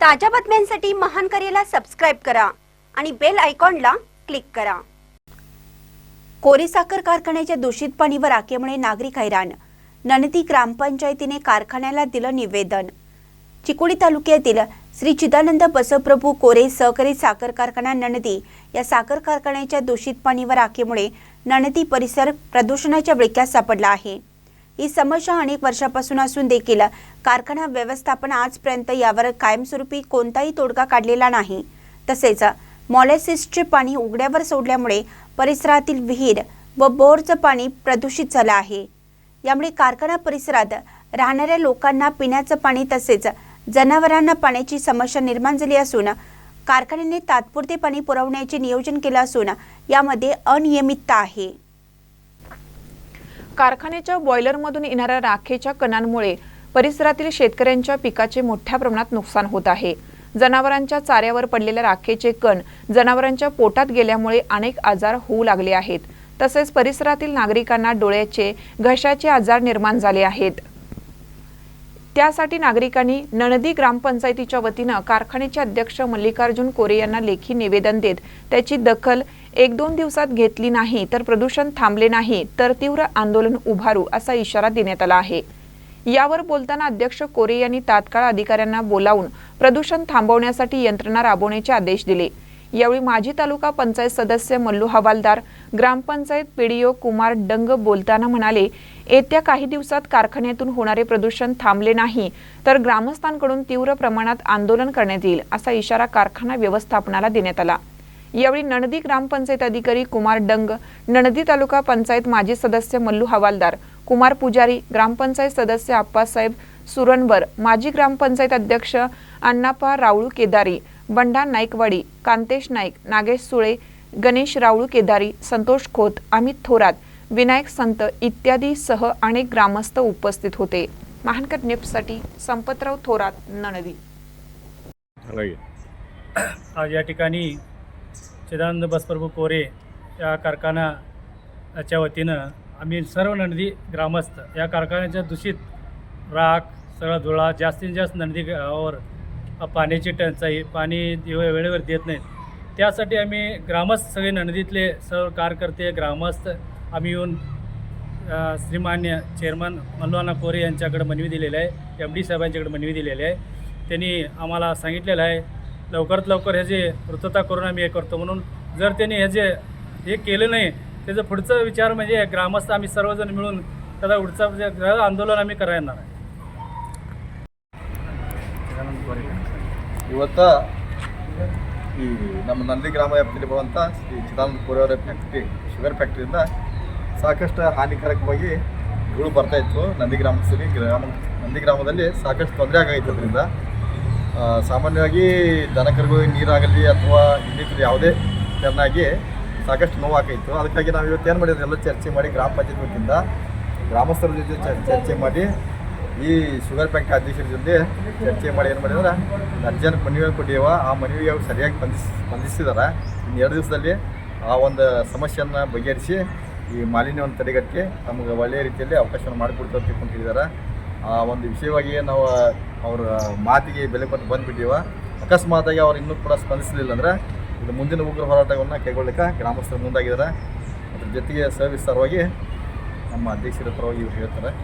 ताज्या बातम्यांसाठी महान करेला सबस्क्राईब करा आणि बेल आयकॉनला क्लिक करा. कोरी साखर कारखान्याच्या दूषित पाणीवर आकेमुळे नागरिक हैराण. ननती ग्रामपंचायतीने कारखान्याला दिलं निवेदन. चिकोडी तालुक्यातील श्री चिदानंद बसवप्रभू कोरे सहकारी साखर कारखाना नणदी या साखर कारखान्याच्या दूषित पाणीवर आकेमुळे ननदी नणदी परिसर प्रदूषणाच्या विळक्यात सापडला आहे. ही समस्या अनेक वर्षापासून असून देखील कारखाना व्यवस्थापन आजपर्यंत यावर कायमस्वरूपी कोणताही तोडगा काढलेला नाही. तसेच मॉलेसिसचे पाणी उघड्यावर सोडल्यामुळे परिसरातील विहीर व बोरचं पाणी प्रदूषित झालं आहे. यामुळे कारखाना परिसरात राहणाऱ्या लोकांना पिण्याचं पाणी तसेच जनावरांना पाण्याची समस्या निर्माण झाली असून कारखान्याने तात्पुरते पाणी पुरवण्याचे नियोजन केलं असून यामध्ये अनियमितता आहे. कारखान्याच्या बॉयलरमधून येणाऱ्या राखेच्या कणांमुळे परिसरातील शेतकऱ्यांच्या पिकाचे मोठ्या प्रमाणात नुकसान होत आहे. जनावरांच्या चाऱ्यावर पडलेल्या राखेचे कण जनावरांच्या पोटात गेल्यामुळे अनेक आजार होऊ लागले आहेत. तसेच परिसरातील नागरिकांना डोळ्याचे घशाचे आजार निर्माण झाले आहेत. त्यासाठी नागरिकांनी नणदी ग्रामपंचायतीच्या वतीनं कारखान्याचे अध्यक्ष मल्लिकार्जुन कोरे यांना लेखी निवेदन देत त्याची दखल एक दोन दिवसात घेतली नाही तर प्रदूषण थांबले नाही तर तीव्र आंदोलन उभारू असा इशारा देण्यात आला आहे. यावर बोलताना अध्यक्ष कोरे यांनी तात्काळ अधिकाऱ्यांना बोलावून प्रदूषण थांबवण्यासाठी यंत्रणा राबवण्याचे आदेश दिले. यावेळी माजी तालुका पंचायत सदस्य मल्लू हवालदार ग्रामपंचायत पीडीओ कुमार डंग बोलताना म्हणाले येत्या काही दिवसात कारखान्यातून होणारे प्रदूषण थांबले नाही तर ग्रामस्थांकडून तीव्र प्रमाणात आंदोलन करण्यात येईल असा इशारा कारखाना व्यवस्थापनाला देण्यात आला. यावेळी नणदी ग्रामपंचायत अधिकारी कुमार डंग नणदी तालुका पंचायत माजी सदस्य मल्लू हवालदार कुमार पुजारी ग्रामपंचायत सदस्य आप्पासाहेब सुरणवर माजी ग्रामपंचायत अध्यक्ष अण्णाप्पा राऊळ केदारी बंडा नाईकवाडी कांतेश नाईक नागेश सुळे गणेश राऊळ केदारी संतोष खोत अमित थोरात विनायक संत इत्यादी सह अनेक ग्रामस्थ उपस्थित होते. महानकर निपसाठी संपतराव थोरात नणदी आज या ठिकाणी चिदानंद बसप्रभू कोरे या कारखानाच्या वतीनं आम्ही सर्व नंदी ग्रामस्थ या कारखान्याच्या दूषित राख सगळा धुळा जास्तीत जास्त नंदीवर पाण्याची टंचाई पाणी वेळेवर देत नाहीत. त्यासाठी आम्ही ग्रामस्थ सगळे नंदीतले सर्व कार्यकर्ते ग्रामस्थ आम्ही येऊन श्रीमान्य चेअरमन मल्वाना कोरे यांच्याकडे मनवी दिलेली आहे एम डी साहेबांच्याकडे मनवी दिलेली आहे. त्यांनी आम्हाला सांगितलेलं आहे लवकरात लवकर ह्याचे वृत्तता करून आम्ही हे करतो म्हणून जर त्यांनी ह्याचे हे केलं नाही त्याचं पुढचं विचार म्हणजे ग्रामस्थ आम्ही सर्वजण मिळून त्याचा पुढचा आंदोलन आम्ही करायला आहे. ಇವತ್ತ ಈ ನಮ್ಮ ನಂದಿ ಗ್ರಾಮ ವ್ಯಾಪ್ತಿಯಲ್ಲಿ ಬರುವಂಥ ಈ ಚಿದಾನಂದ ಕೋರೆಯವರ ಫ್ಯಾಕ್ಟ್ರಿ ಶುಗರ್ ಫ್ಯಾಕ್ಟ್ರಿಯಿಂದ ಸಾಕಷ್ಟು ಹಾನಿಕಾರಕವಾಗಿ ಧೂಳು ಬರ್ತಾ ಇತ್ತು. ನಂದಿ ಗ್ರಾಮದಲ್ಲಿ ಗ್ರಾಮ, ನಂದಿ ಗ್ರಾಮದಲ್ಲಿ ಸಾಕಷ್ಟು ತೊಂದರೆ ಆಗೈತೆ ಅದರಿಂದ ಸಾಮಾನ್ಯವಾಗಿ ದನಕರುಗಳಿಗೆ ನೀರಾಗಲಿ ಅಥವಾ ಇನ್ನಿತರ ಯಾವುದೇ ಚೆನ್ನಾಗಿ ಸಾಕಷ್ಟು ನೋವಾಗೈತು. ಅದಕ್ಕಾಗಿ ನಾವು ಇವತ್ತು ಏನು ಮಾಡಿದ್ರೆ ಎಲ್ಲ ಚರ್ಚೆ ಮಾಡಿ ಗ್ರಾಮ ಪಂಚಾಯತ್ ವತಿಯಿಂದ ಗ್ರಾಮಸ್ಥರ ಜೊತೆ ಚರ್- ಚರ್ಚೆ ಮಾಡಿ ಈ ಶುಗರ್ ಫ್ಯಾಕ್ಟ್ರಿ ಅಧ್ಯಕ್ಷರ ಜೊತೆ ಚರ್ಚೆ ಮಾಡಿ ಏನು ಮಾಡಿದ್ರೆ, ಅರ್ಜೆಂಟ್ ಮನವಿ ಕೊಟ್ಟಿವ, ಆ ಮನವಿಗೆ ಅವ್ರು ಸರಿಯಾಗಿ ಸ್ಪಂದಿಸ್ ಸ್ಪಂದಿಸಿದಾರೆ ಇನ್ನು ಎರಡು ದಿವಸದಲ್ಲಿ ಆ ಒಂದು ಸಮಸ್ಯೆಯನ್ನು ಬಗೆಹರಿಸಿ ಈ ಮಾಲಿನ್ಯವನ್ನು ತಡೆಗಟ್ಟಿ ನಮಗೆ ಒಳ್ಳೆಯ ರೀತಿಯಲ್ಲಿ ಅವಕಾಶವನ್ನು ಮಾಡಿಕೊಡ್ತಾ ತಿಳ್ಕೊಂಡಿದ್ದಾರೆ ಆ ಒಂದು ವಿಷಯವಾಗಿ ನಾವು ಅವರ ಮಾತಿಗೆ ಬೆಲೆ ಕೊಟ್ಟು ಬಂದುಬಿಟ್ಟಿವ. ಅಕಸ್ಮಾತಾಗಿ ಅವ್ರು ಇನ್ನೂ ಕೂಡ ಸ್ಪಂದಿಸಲಿಲ್ಲ ಅಂದರೆ ಇದು ಮುಂದಿನ ಉಗ್ರ ಹೋರಾಟವನ್ನು ಕೈಗೊಳ್ಳಿಕ್ಕೆ ಗ್ರಾಮಸ್ಥರು ಮುಂದಾಗಿದ್ದಾರೆ ಅದ್ರ ಜೊತೆಗೆ ಸವಿಸ್ತಾರವಾಗಿ ನಮ್ಮ ಅಧ್ಯಕ್ಷರ ಪರವಾಗಿ ಇವ್ರು ಹೇಳ್ತಾರೆ.